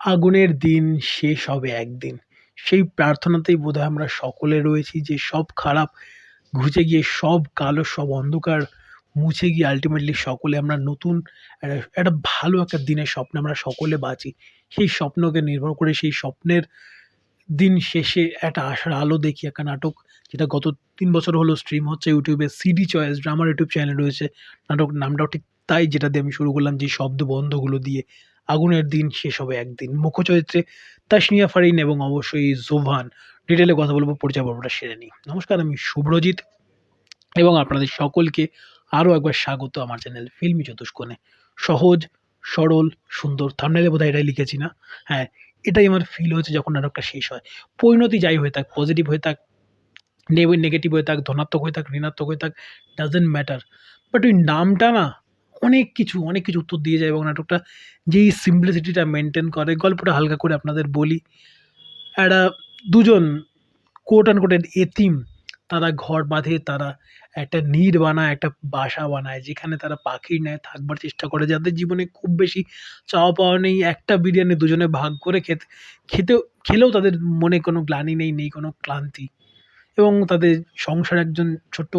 আগুনের দিন শেষ হবে একদিন। সেই প্রার্থনাতেই বোধহয় আমরা সকলে রয়েছি যে সব খারাপ ঘুচে গিয়ে, সব কালো, সব অন্ধকার মুছে গিয়ে আলটিমেটলি সকলে আমরা নতুন, একটা ভালো একটা দিনের স্বপ্নে আমরা সকলে বাঁচি। সেই স্বপ্নকে নির্ভর করে সেই স্বপ্নের দিন শেষে একটা আশার আলো দেখি একটা নাটক, যেটা গত তিন বছর হলো স্ট্রিম হচ্ছে ইউটিউবে সিডি চয়েস ড্রামার ইউটিউব চ্যানেল রয়েছে। নাটক নামটাও ঠিক তাই, যেটা দিয়ে আমি শুরু করলাম যে শব্দ বন্ধগুলো দিয়ে। আগুনের দিন শেষ হবে একদিন। মুখ্য চরিত্রে তাসনিয়া ফারিন এবং অবশ্যই জোভান। ডিটেলে কথা বলব, পরিচয় পর্বটা সেরে নিই। নমস্কার, আমি শুভ্রজিৎ এবং আপনাদের সকলকে আরও একবার স্বাগত আমার চ্যানেল ফিল্মি চতুষ্কোণে। সহজ, সরল, সুন্দর থামনেলে বোধহয় এটাই লিখেছি না? হ্যাঁ এটাই আমার ফিল হয়েছে যখন নাটকটা শেষ হয়। পরিণতি যাই হয়ে থাক পজিটিভ হয়ে থাক নেগেটিভ হয়ে থাক, ধনাত্মক হয়ে থাক, ঋণাত্মক হয়ে থাক ডাজেন্ট ম্যাটার বাট ওই নামটা না অনেক কিছু অনেক কিছু উত্তর দিয়ে যায় এবং নাটকটা যেই সিম্পলিসিটিটা মেনটেন করে, গল্পটা হালকা করে আপনাদের বলি। একটা দুজন কোট অ্যান্ড কোটেড এতিম, তারা ঘর বাঁধে, তারা একটা নির বানায়, একটা বাসা বানায়, যেখানে তারা পাখির ন্যায় থাকবার চেষ্টা করে। যাদের জীবনে খুব বেশি চাওয়া পাওয়া নেই, একটা বিরিয়ানি দুজনে ভাগ করে খেতে, খেতেও, খেলেও তাদের মনে কোনো গ্লানি নেই নেই কোনো ক্লান্তি। এবং তাদের সংসারে একজন ছোট্ট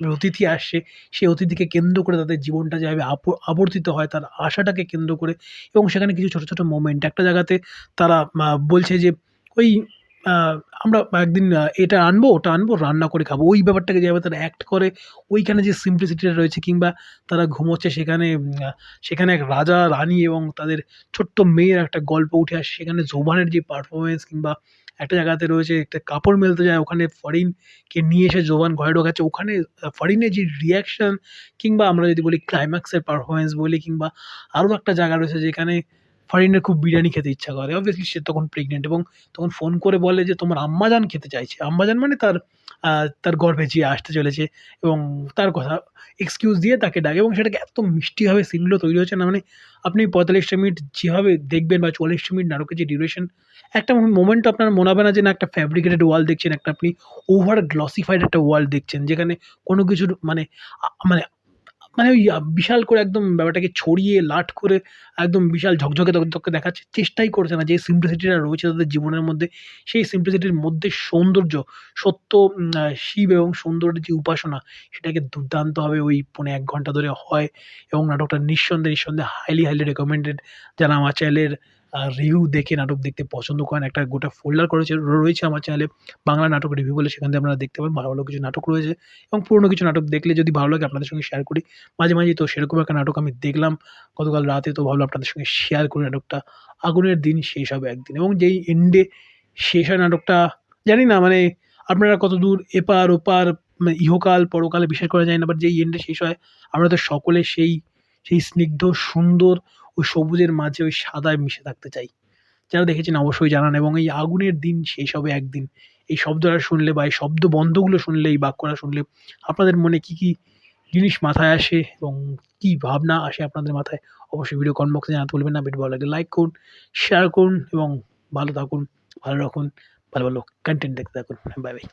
অতিথি আসছে, সেই অতিথিকে কেন্দ্র করে তাদের জীবনটা যেভাবে আবর্তিত হয়, তার আশাটাকে কেন্দ্র করে এবং সেখানে কিছু ছোটো ছোটো মোমেন্ট একটা জায়গাতে তারা বলছে যে, ওই আমরা একদিন এটা আনব, ওটা আনব, রান্না করে খাব। ওই ব্যাপারটাকে যেভাবে তারা অ্যাক্ট করে, ওইখানে যে সিম্পলিসিটিটা রয়েছে কিংবা তারা ঘুমোচ্ছে, সেখানে সেখানে এক রাজা, রানী এবং তাদের ছোট্ট মেয়ের একটা গল্প উঠে আসে। সেখানে জোবানের যে পারফরমেন্স কিংবা একটা জায়গাতে রয়েছে একটা কাপড় মেলতে যায়, ওখানে ফরিনকে নিয়ে এসে জোবান ঘরে ঢোকাচ্ছে। ওখানে ফরিনের যে রিয়াকশান কিংবা আমরা যদি বলি ক্লাইম্যাক্সের পারফরমেন্স বলি কিংবা আরও একটা জায়গা রয়েছে যেখানে ফারিনের খুব বিরিয়ানি খেতে ইচ্ছা করে। অবভিয়াসলি সে তখন প্রেগনেন্ট এবং তখন ফোন করে বলে যে, তোমার আম্মাজান খেতে চাইছে। আম্মাজান মানে তার তার গর্ভে যে আসতে চলেছে এবং তার কথা এক্সকিউজ দিয়ে তাকে ডাকে এবং সেটাকে এত মিষ্টিভাবে সিনগুলো তৈরি হচ্ছে না মানে আপনি পঁয়তাল্লিশটা মিনিট যেভাবে দেখবেন বা চল্লিশটা মিনিট নাটকের যে ডিউরেশন একটা মোমেন্ট আপনার মনে হবে না যে, না, একটা ফ্যাব্রিকেটেড ওয়াল দেখছেন, একটা আপনি ওভার গ্লসিফাইড একটা ওয়াল দেখছেন, যেখানে কোনো কিছুর মানে মানে মানে ওই বিশাল করে একদম ব্যাপারটাকে ছড়িয়ে, লাট করে একদম বিশাল ঝকঝকে তকতকে দেখাচ্ছে। চেষ্টাই করছে না যে সিম্পলিসিটিটা রয়েছে তাদের জীবনের মধ্যে, সেই সিম্পলিসিটির মধ্যে সৌন্দর্য, সত্য শিব এবং সৌন্দর্যের যে উপাসনা, সেটাকে দুর্দান্তভাবে ওই পৌনে এক ঘণ্টা ধরে হয় এবং নাটকটা নিঃসন্দেহে নিঃসন্দেহে হাইলি হাইলি রেকমেন্ডেড যারা আমার চ্যানেলের রিভিউ দেখে নাটক দেখতে পছন্দ করেন। একটা গোটা ফোল্ডার করেছে, রয়েছে আমার চ্যানেলে বাংলা নাটক রিভিউ বলে সেখান থেকে আপনারা দেখতে পারেন। ভালো ভালো কিছু নাটক রয়েছে এবং পুরনো কিছু নাটক দেখলে যদি ভালো লাগে আপনাদের সঙ্গে শেয়ার করি। মাঝে মাঝে তো সেরকম একটা নাটক আমি দেখলাম। গতকাল রাতে তো ভাবলাম আপনাদের সঙ্গে শেয়ার করি নাটকটা। আগুনের দিন শেষ হবে একদিন এবং যেই এন্ডে শেষ হয় নাটকটা, জানি না মানে আপনারা কত দূর এপার ওপার মানে ইহকাল পরকালে বিশ্বাস করা যায় না বাট যেই এন্ডে শেষ হয়, আমরা তো সকলে সেই সেই স্নিগ্ধ, সুন্দর ওই সবুজের মাঝে ওই সাদায় মিশে থাকতে চাই। যারা দেখেছেন অবশ্যই জানান এবং এই আগুনের দিন শেষ হবে একদিন। এই শব্দটা শুনলে বা এই শব্দ বন্ধগুলো শুনলে, এই বাক্যটা শুনলে আপনাদের মনে কী কী জিনিস মাথায় আসে এবং কী ভাবনা আসে আপনাদের মাথায়, অবশ্যই ভিডিও কমেন্ট বক্সে জানাতে বলবেন না। ভিডিও ভালো লাগলে লাইক করুন শেয়ার করুন এবং ভালো থাকুন, ভালো রাখুন, ভালো ভালো কন্টেন্ট দেখতে থাকুন। Bye bye